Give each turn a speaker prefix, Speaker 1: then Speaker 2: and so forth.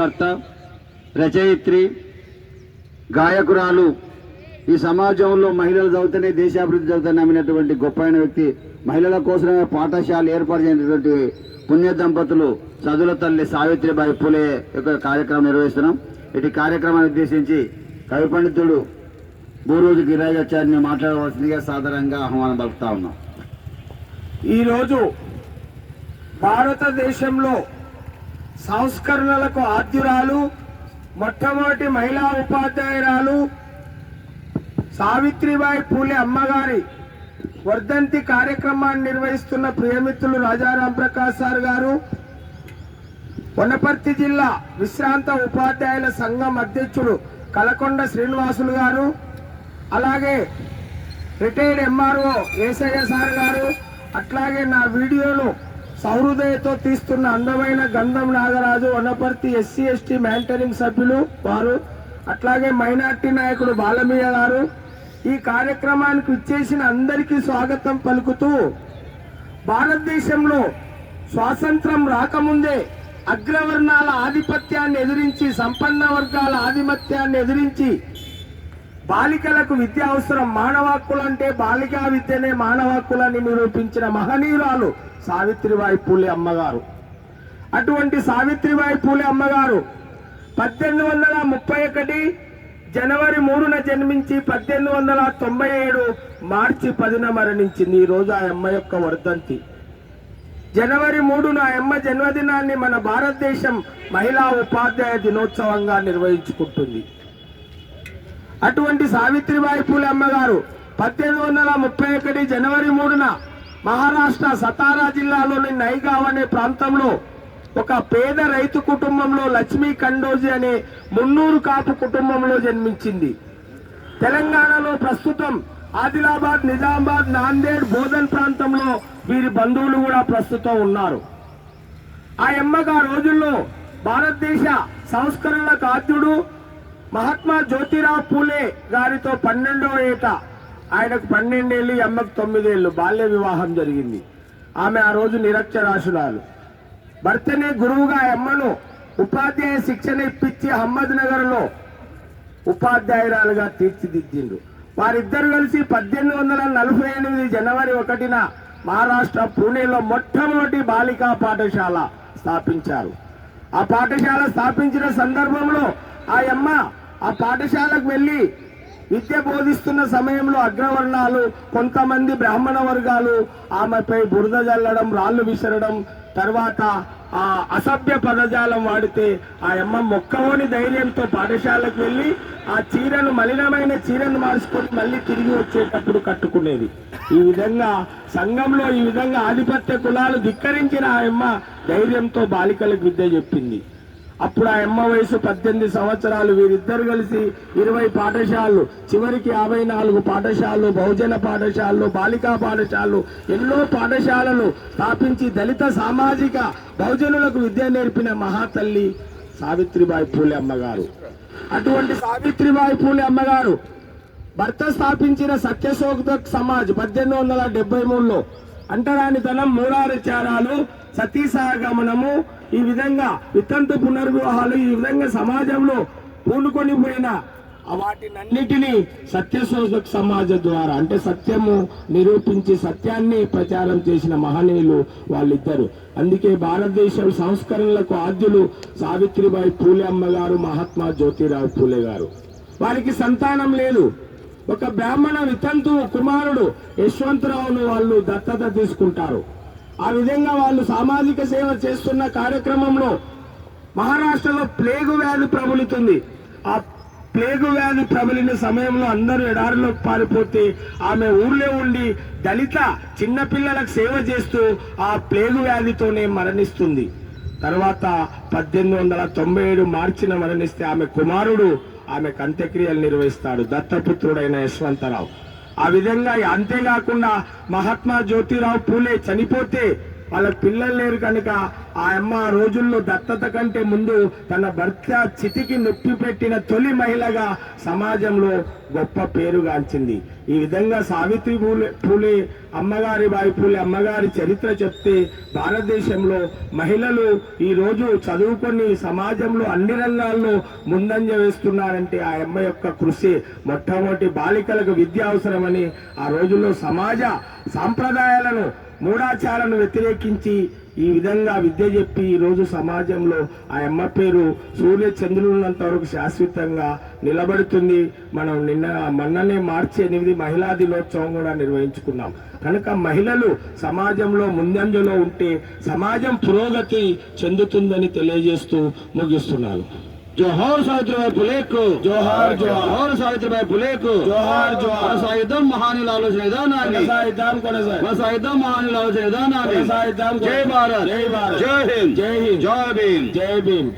Speaker 1: కర్త రచయిత్రి గాయకురాలు ఈ సమాజంలో మహిళలు చదివితేనే దేశాభివృద్ధి చదువుతాయి నమ్మినటువంటి గొప్పైన వ్యక్తి మహిళల కోసమే పాఠశాల ఏర్పాటు చేసినటువంటి పుణ్య దంపతులు చదువుల తల్లి సావిత్రిబాయి పూలే యొక్క కార్యక్రమం నిర్వహిస్తున్నాం. ఇటు కార్యక్రమాన్ని ఉద్దేశించి కవి పండితుడు బూరోజు గిరాజాచార్యని మాట్లాడవలసిందిగా సాధారణంగా ఆహ్వానం పలుకుతా ఉన్నాం.
Speaker 2: ఈరోజు భారతదేశంలో సంస్కరణలకు ఆద్యురాలు మొట్టమొదటి మహిళా ఉపాధ్యాయురాలు సావిత్రిబాయి పూలే అమ్మగారి వర్ధంతి కార్యక్రమాన్ని నిర్వహిస్తున్న ప్రియమిత్రులు రాజారాం ప్రకాష్ సార్ గారు వనపర్తి జిల్లా విశ్రాంత ఉపాధ్యాయుల సంఘం అధ్యక్షుడు కలకొండ శ్రీనివాసులు గారు అలాగే రిటైర్డ్ ఎంఆర్ఓ ఏసయ్య సార్ గారు అట్లాగే నా వీడియోను సౌహృదయతో తీస్తున్న అందమైన Gandham Nagaraju Wanaparthy SC ST monitoring సభ్యులు వారు అట్లాగే మైనార్టీ నాయకుడు బాలమీయ గారు ఈ కార్యక్రమానికి ఇచ్చేసిన అందరికీ స్వాగతం పలుకుతూ భారతదేశంలో స్వాతంత్రం రాకముందే అగ్రవర్ణాల ఆధిపత్యాన్ని ఎదిరించి సంపన్న వర్గాల ఆధిపత్యాన్ని ఎదిరించి బాలికలకు విద్య అవసరం. మానవ హక్కులు అంటే బాలికా విద్యనే మానవ హక్కులని నిరూపించిన మహనీయురాలు సావిత్రిబాయి పూలే అమ్మగారు. అటువంటి సావిత్రిబాయి పూలే అమ్మగారు పద్దెనిమిది వందల ముప్పై ఒకటి జనవరి మూడున జన్మించి పద్దెనిమిది వందల తొంభై ఏడు మార్చి పదిన మరణించింది. ఈరోజు రోజు ఆ అమ్మ యొక్క వర్ధంతి. జనవరి మూడున అమ్మ జన్మదినాన్ని మన భారతదేశం మహిళా ఉపాధ్యాయ దినోత్సవంగా నిర్వహించుకుంటుంది. అటువంటి సావిత్రిబాయి పూలే అమ్మగారు పద్దెనిమిది వందల ముప్పై ఒకటి జనవరి మూడున మహారాష్ట్ర సతారా జిల్లాలోని నైగావ్ అనే ప్రాంతంలో ఒక పేద రైతు కుటుంబంలో లక్ష్మీ కండోజీ అనే మున్నూరు కాపు కుటుంబంలో జన్మించింది. తెలంగాణలో ప్రస్తుతం ఆదిలాబాద్ నిజామాబాద్ నాందేడ్ బోధన్ ప్రాంతంలో వీరి బంధువులు కూడా ప్రస్తుతం ఉన్నారు. ఆ ఎమ్మగా రోజుల్లో భారతదేశ సంస్కరణల ఆద్యుడు మహాత్మా జ్యోతిరావు పూలే గారితో పన్నెండవ ఏట. ఆయనకు పన్నెండేళ్ళు అమ్మకు తొమ్మిదేళ్ళు. బాల్య వివాహం జరిగింది. ఆమె ఆ రోజు నిరక్షరాశురాలు భర్తనే గురువుగా అమ్మను ఉపాధ్యాయ శిక్షణ ఇప్పించి అహ్మద్ నగర్లో ఉపాధ్యాయురాలుగా తీర్చిదిద్దిండు. వారిద్దరు కలిసి పద్దెనిమిది వందల నలభై ఎనిమిది జనవరి ఒకటిన మహారాష్ట్ర పూణేలో మొట్టమొదటి బాలికా పాఠశాల స్థాపించారు. ఆ పాఠశాల స్థాపించిన సందర్భంలో ఆ అమ్మ ఆ పాఠశాలకు వెళ్ళి విద్య బోధిస్తున్న సమయంలో అగ్రవర్ణాలు కొంతమంది బ్రాహ్మణ వర్గాలు ఆమెపై బురద జల్లడం రాళ్ళు విసరడం తర్వాత ఆ అసభ్య పదజాలం వాడితే ఆ అమ్మ మొక్కవోని ధైర్యంతో పాఠశాలకు వెళ్ళి ఆ చీరను మలినమైన చీరను మార్చుకొని మళ్ళీ తిరిగి వచ్చేటప్పుడు కట్టుకునేది. ఈ విధంగా సంఘంలో ఈ విధంగా ఆధిపత్య కులాలు ధిక్కరించిన ఆ అమ్మ ధైర్యంతో బాలికలకు విద్య చెప్పింది. అప్పుడు ఆ అమ్మ వయసు పద్దెనిమిది సంవత్సరాలు. వీరిద్దరు కలిసి ఇరవై పాఠశాలలు చివరికి యాభై నాలుగు పాఠశాలలు బహుజన పాఠశాలలు బాలికా పాఠశాలలు ఎన్నో పాఠశాలలు స్థాపించి దళిత సామాజిక బహుజనులకు విద్య నేర్పిన మహాతల్లి సావిత్రిబాయి పూలే అమ్మగారు. అటువంటి సావిత్రిబాయి పూలే అమ్మగారు భర్త స్థాపించిన సత్యశోధక్ సమాజ్ పద్దెనిమిది వందల డెబ్బై మూడులో అంటరానితనం మూడాచారాలు సతీ సహగమనము ఈ విధంగా వితంతు పునర్వివాహాలు ఈ విధంగా సమాజంలో పూనుకొని పోయిన వాటినన్నిటినీ సత్యశోధక్ సమాజం ద్వారా అంటే సత్యము నిరూపించి సత్యాన్ని ప్రచారం చేసిన మహనీయులు వాళ్ళిద్దరు. అందుకే భారతదేశం సంస్కరణలకు ఆద్యులు సావిత్రిబాయి పూలే అమ్మగారు మహాత్మా జ్యోతిరావు పూలే గారు. వారికి సంతానం లేదు. ఒక బ్రాహ్మణ వితంతు కుమారుడు యశ్వంతరావును వాళ్ళు దత్తత తీసుకుంటారు. ఆ విధంగా వాళ్ళు సామాజిక సేవ చేస్తున్న కార్యక్రమంలో మహారాష్ట్రలో ప్లేగు వ్యాధి ప్రబలుతుంది. ఆ ప్లేగు వ్యాధి ప్రబలిన సమయంలో అందరూ ఎడారిలోకి పారిపోతే ఆమె ఊర్లో ఉండి దళిత చిన్నపిల్లలకు సేవ చేస్తూ ఆ ప్లేగు వ్యాధితోనే మరణిస్తుంది. తర్వాత పద్దెనిమిది వందల తొంభై ఏడు మార్చిన మరణిస్తే ఆమె కుమారుడు ఆమెకు అంత్యక్రియలు నిర్వహిస్తాడు. దత్తపుత్రుడైన యశ్వంతరావు. ఆ విధంగా అంతేకాకుండా మహాత్మా జ్యోతిరావు పూలే చనిపోతే వాళ్ళ పిల్లలు లేరు కనుక ఆ అమ్మ ఆ రోజుల్లో దత్తత కంటే ముందు తన భర్త చితికి నొప్పి పెట్టిన తొలి మహిళగా సమాజంలో గొప్ప పేరుగాంచింది ఈ విధంగా సావిత్రి పూలే పూలే అమ్మగారి బాయి పూలే అమ్మగారి చరిత్ర చెప్తే భారతదేశంలో మహిళలు ఈ రోజు చదువుకొని సమాజంలో అన్ని రంగాల్లో ముందంజ వేస్తున్నారంటే ఆ అమ్మ యొక్క కృషి మొట్టమొదటి బాలికలకు విద్య అవసరమని ఆ రోజుల్లో సమాజ సాంప్రదాయాలను మూఢాచారాలను వ్యతిరేకించి ఈ విధంగా విద్య చెప్పి ఈ రోజు సమాజంలో ఆ అమ్మ పేరు సూర్య చంద్రులంత వరకు శాశ్వతంగా నిలబడుతుంది. మనం నిన్న మొన్ననే మార్చి ఎనిమిది మహిళా దినోత్సవం కూడా నిర్వహించుకున్నాం. కనుక మహిళలు సమాజంలో ముందంజలో ఉంటే సమాజం పురోగతి చెందుతుందని తెలియజేస్తూ ముగిస్తున్నాను.
Speaker 1: జోహార్ సావిత్రిబాయి పులేకు
Speaker 2: జోహార్ జోహార్
Speaker 1: జోహార్ సావిత్రిబాయి పులేకు
Speaker 2: జోహార్ జోహార్
Speaker 1: కొనసాగిద్దాం మహానీయుల ఆలోచన విధానాన్ని
Speaker 2: కొనసాగిద్దాం కొనసాగి
Speaker 1: కొనసాగిద్దాం మహానీయుల ఆలోచన విధానాన్ని
Speaker 2: కొనసాగిద్దాం
Speaker 1: జై భారత్
Speaker 2: జై భారత్
Speaker 1: జై హింద్
Speaker 2: జై హింద్
Speaker 1: జై భీమ్
Speaker 2: జై భీమ్